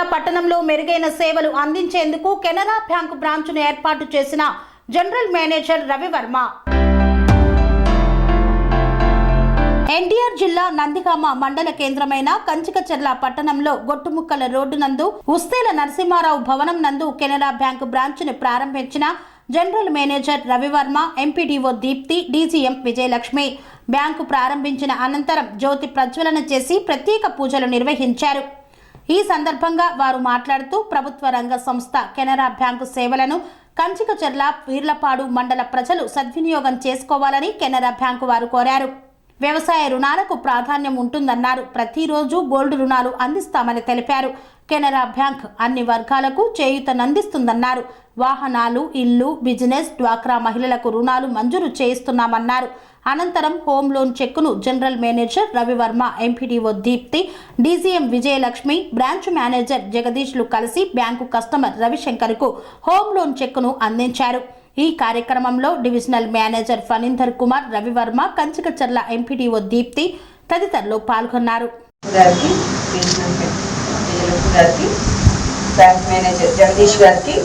కంచికచర్ల పట్టణంలో మెరుగైన సేవలు అందించేందుకు కెనరా బ్యాంకు బ్రాంచ్ను ఏర్పాటు చేసిన జనరల్ మేనేజర్ రవివర్మ. ఎన్టీఆర్ జిల్లా నందిగామ మండల కేంద్రమైన కంచికచెర్ల పట్టణంలో గొట్టుముక్కల రోడ్డు నందు ఉస్తేల నరసింహారావు భవనం నందు కెనరా బ్యాంకు బ్రాంచ్ను ప్రారంభించిన general manager Ravivarma MPDO Deepti DGM Vijayalakshmi. Bank ప్రారంభించిన అనంతరం జ్యోతి ప్రజ్వలన చేసి ప్రత్యేక పూజలు నిర్వహించారు. ఈ సందర్భంగా వారు మాట్లాడుతూ ప్రభుత్వ రంగ సంస్థ కెనరా బ్యాంకు సేవలను కంచికచర్ల వీర్లపాడు మండల ప్రజలు సద్వినియోగం చేసుకోవాలని కెనరా బ్యాంకు వారు కోరారు. వ్యవసాయ రుణాలకు ప్రాధాన్యం ఉంటుందన్నారు. ప్రతిరోజు గోల్డ్ రుణాలు అందిస్తామని తెలిపారు. కెనరా బ్యాంక్ అన్ని వర్గాలకు చేయూతనందిస్తుందన్నారు వాహనాలు ఇల్లు బిజినెస్ డ్వాక్రా మహిళలకు రుణాలు మంజూరు చేయిస్తున్నామన్నారు. అనంతరం హోమ్ లోన్ చెక్కును general manager Ravivarma MPDO Deepti DGM Vijayalakshmi branch manager జగదీష్లు కలిసి బ్యాంకు కస్టమర్ రవిశంకర్కు హోమ్ లోన్ చెక్కును అందించారు. ఈ కార్యక్రమంలో divisional manager Phanindar Kumar Ravivarma Kanchikacherla MPDO Deepti తదితరులు పాల్గొన్నారు. గారికి గారికి బ్యాంక్ మేనేజర్ జగదీష్ గారికి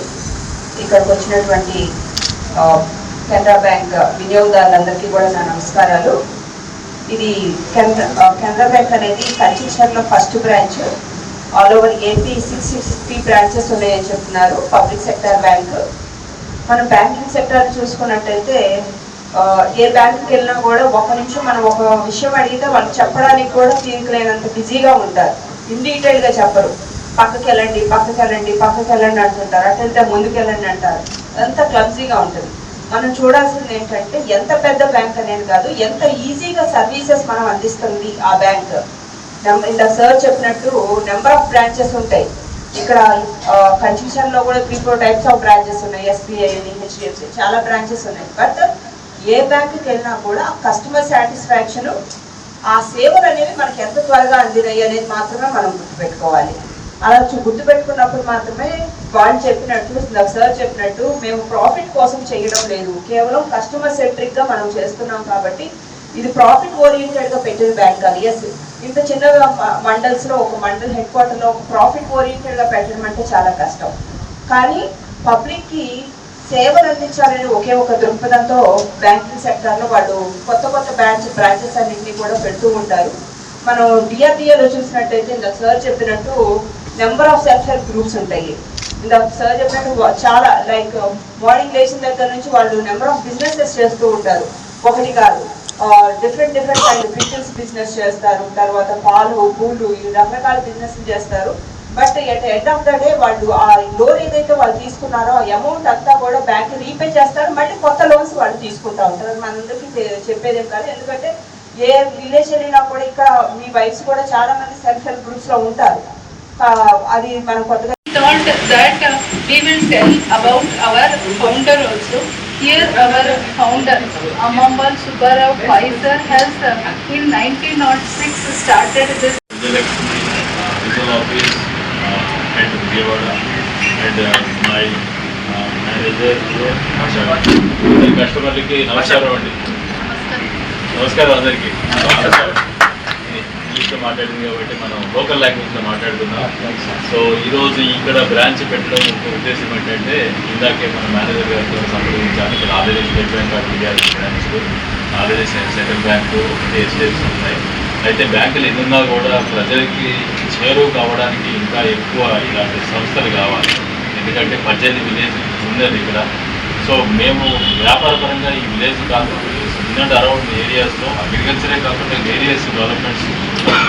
ఇక్కడికి వచ్చినటువంటి కెనరా బ్యాంక్ వినియోగదారులందరికీ కూడా నా నమస్కారాలు. ఇది కెనరా కెనరా బ్యాంక్ అనేది కల్చర్లో first branch. All over AP six sixty branches ఉన్నాయని చెప్తున్నారు పబ్లిక్ సెక్టర్ బ్యాంక్. మనం బ్యాంకింగ్ సెక్టర్ చూసుకున్నట్టయితే ఏ బ్యాంకుకి వెళ్ళినా కూడా ఒక నిమిషం మనం ఒక విషయం అడిగితే వాళ్ళు చెప్పడానికి కూడా తీరికలేనంత బిజీగా ఉంటారు. ఇన్ డీటెయిల్గా చెప్పరు. పక్కకి వెళ్ళండి పక్కకి వెళ్ళండి పక్కకి వెళ్ళండి అంటుంటారు. అటు వెళ్తే ముందుకు వెళ్ళండి అంటారు. అంతా క్లబ్జీగా ఉంటుంది. మనం చూడాల్సింది ఏంటంటే ఎంత పెద్ద బ్యాంక్ అనేది కాదు ఎంత ఈజీగా సర్వీసెస్ మనం అందిస్తుంది ఆ బ్యాంక్ ఇంత సార్ చెప్పినట్టు నెంబర్ ఆఫ్ బ్రాంచెస్ ఉంటాయి. ఇక్కడ కన్స్ట్రక్షన్లో కూడా three four types of branches ఉన్నాయి. ఎస్బీఐ హెచ్డిఎఫ్సి చాలా బ్రాంచెస్ ఉన్నాయి. బట్ ఏ బ్యాంకుకి వెళ్ళినా కూడా కస్టమర్ సాటిస్ఫాక్షన్ ఆ సేవలు అనేవి మనకి ఎంత త్వరగా అందినాయి అనేది మాత్రమే మనం గుర్తుపెట్టుకోవాలి. అలా గుర్తుపెట్టుకున్నప్పుడు మాత్రమే వాళ్ళు చెప్పినట్టు సార్ చెప్పినట్టు మేము ప్రాఫిట్ కోసం చేయడం లేదు. కేవలం కస్టమర్ సెంట్రిక్గా మనం చేస్తున్నాం కాబట్టి ఇది ప్రాఫిట్ ఓరియంటెడ్గా పెట్టేది పెట్టిన బ్యాంక్ కాదు. ఎస్ ఇంత చిన్న మండల్స్లో ఒక మండల్ హెడ్ క్వార్టర్లో ఒక ప్రాఫిట్ ఓరియంటెడ్గా పెట్టడం అంటే చాలా కష్టం. కానీ పబ్లిక్కి సేవలు అందించాలనే ఒకే ఒక దృక్పథంతో బ్యాంకింగ్ సెక్టర్లో వాళ్ళు కొత్త కొత్త బ్రాంచ్ బ్రాంచెస్ అన్నింటినీ కూడా పెడుతూ ఉంటారు. మనం DRDA లో చూసినట్టయితే ఇందాక సార్ చెప్పినట్టు number of self help groups ఉంటాయి. ఇంకా సార్ చెప్పినట్టు చాలా లైక్ మార్నింగ్ లేచిన దగ్గర నుంచి వాళ్ళు నెంబర్ ఆఫ్ బిజినెసెస్ చేస్తూ ఉంటారు. ఒకటి కాదు different different kind business business చేస్తారు. తర్వాత పాలు పూలు ఈ రకరకాల బిజినెస్ చేస్తారు. But at end of the day వాళ్ళు ఆ లోన్ ఏదైతే వాళ్ళు తీసుకున్నారో ఆ అమౌంట్ అంతా కూడా బ్యాంక్ రీపే చేస్తారు. మళ్ళీ కొత్త లోన్స్ వాళ్ళు తీసుకుంటా ఉంటారు. మనందరికీ చెప్పేదేం కాదు. ఎందుకంటే ఏ విలేజ్ వెళ్ళినా కూడా ఇక్కడ మీ వైఫ్స్ కూడా చాలా మంది సెల్ఫ్ హెల్ప్ గ్రూప్స్లో ఉంటారు. ఆ, అది మనం కొత్తగా thought that uh, we will tell about our founder also. Here our founder, Amambal Subbarao Pfizer has uh, in 1906 started this uh, Office, uh, Vijayawada, and uh, my uh, manager, అందరి కస్టమర్లకి నమస్కారం అండి. నమస్కారం. అందరికీ. ఇంగ్లీష్లో మాట్లాడింది కాబట్టి మనం లోకల్ లాంగ్వేజ్లో మాట్లాడుకుందాం. సో ఈరోజు ఇక్కడ బ్రాంచ్ పెట్టడం ఒక ఉద్దేశం ఏంటంటే ఇందాకే మన మేనేజర్ గారితో సంప్రదించాను ఇక్కడ already state bank of India branch already central bank ఒకటి హెచ్డిఎఫ్సి ఉన్నాయి. అయితే బ్యాంకులు ఎన్నున్నా కూడా ప్రజలకి చేరువు కావడానికి ఇంకా ఎక్కువ ఇలాంటి సంస్థలు కావాలి. ఎందుకంటే పద్దెనిమిది విలేజ్ ఉన్నది ఇక్కడ. సో మేము వ్యాపారపరంగా ఈ విలేజ్ కాకుండా ఇన్ అరౌండ్ ఏరియాస్లో అగ్రికల్చరే కాకుండా వేరియస్ డెవలప్మెంట్స్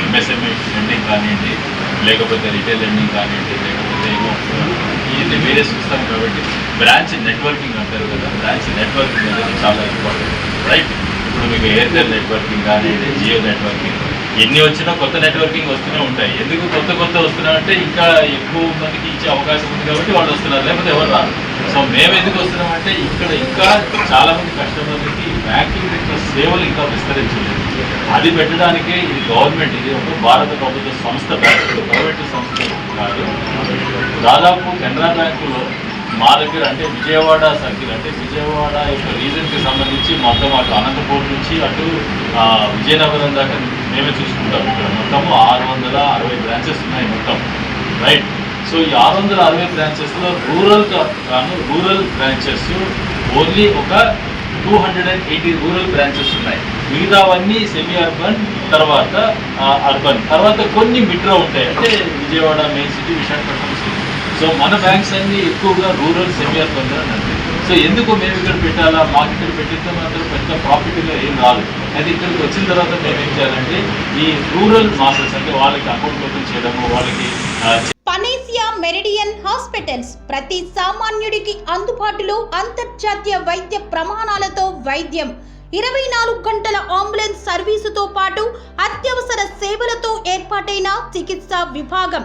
ఎంఎస్ఎంఈ లెండింగ్ కానివ్వండి లేకపోతే రిటైల్ లెండింగ్ కానివ్వండి లేకపోతే ఏమో ఇది వేరియస్ చూస్తాం కాబట్టి బ్రాంచ్ నెట్వర్కింగ్ అంటారు కదా బ్రాంచ్ నెట్వర్కింగ్ అనేది చాలా ఇంపార్టెంట్. రైట్? ఇప్పుడు మీకు ఎయిర్టెల్ నెట్వర్కింగ్ కానీ జియో నెట్వర్కింగ్ ఎన్ని వచ్చినా కొత్త నెట్వర్కింగ్ వస్తూనే ఉంటాయి. ఎందుకు కొత్త కొత్త వస్తున్నారంటే ఇంకా ఎక్కువ మందికి ఇచ్చే అవకాశం ఉంది కాబట్టి వాళ్ళు వస్తున్నారు లేకపోతే ఎవరు రారు. సో మేము ఎందుకు వస్తున్నామంటే ఇక్కడ ఇంకా చాలా మంది కస్టమర్లకి బ్యాంకింగ్ యొక్క సేవలు ఇంకా విస్తరించలేదు. అది పెట్టడానికే ఇది గవర్నమెంట్ ఇది ఒక భారత ప్రభుత్వ సంస్థ బ్యాంక్ గవర్నమెంట్ సంస్థ కాదు. దాదాపు కెనరా బ్యాంకులో మా దగ్గర అంటే విజయవాడ సర్కిల్ అంటే విజయవాడ యొక్క రీజన్కి సంబంధించి మొత్తం అటు అనంతపూర్ నుంచి అటు విజయనగరం దాకా మేమే చూసుకుంటాం ఇక్కడ మొత్తము. ఆరు వందల అరవై బ్రాంచెస్ ఉన్నాయి మొత్తం. రైట్ సో ఈ ఆరు వందల అరవై బ్రాంచెస్లో రూరల్ కాను రూరల్ బ్రాంచెస్ ఓన్లీ ఒక two hundred and eighty rural branches ఉన్నాయి. మిగతావన్నీ సెమీ అర్బన్ తర్వాత అర్బన్ తర్వాత కొన్ని మిట్రో ఉంటాయి. అంటే Vijayawada main city Visakhapatnam city so మన బ్యాంక్స్ అన్ని ఎక్కువగా రూరల్ సెమీ అర్బన్ సో ఎందుకు మేము ఇక్కడ పెట్టాలా? మాకు ఇక్కడ పెట్టితే మాత్రం పెద్ద ప్రాఫిట్గా ఏం రాదు. అది ఇక్కడికి వచ్చిన తర్వాత మేము ఏం చేయాలంటే ఈ రూరల్ మాసెస్ అంటే వాళ్ళకి అకౌంట్ ఓపెన్ చేయడము వాళ్ళకి పనేసియా మెరిడియన్ హాస్పిటల్స్ ప్రతి సామాన్యుడికి అందుబాటులో అంతర్జాతీయ వైద్య ప్రమాణాలతో వైద్యం. ఇరవై నాలుగు గంటల అంబులెన్స్ సర్వీసుతో పాటు అత్యవసర సేవలతో ఏర్పాటైన చికిత్సా విభాగం.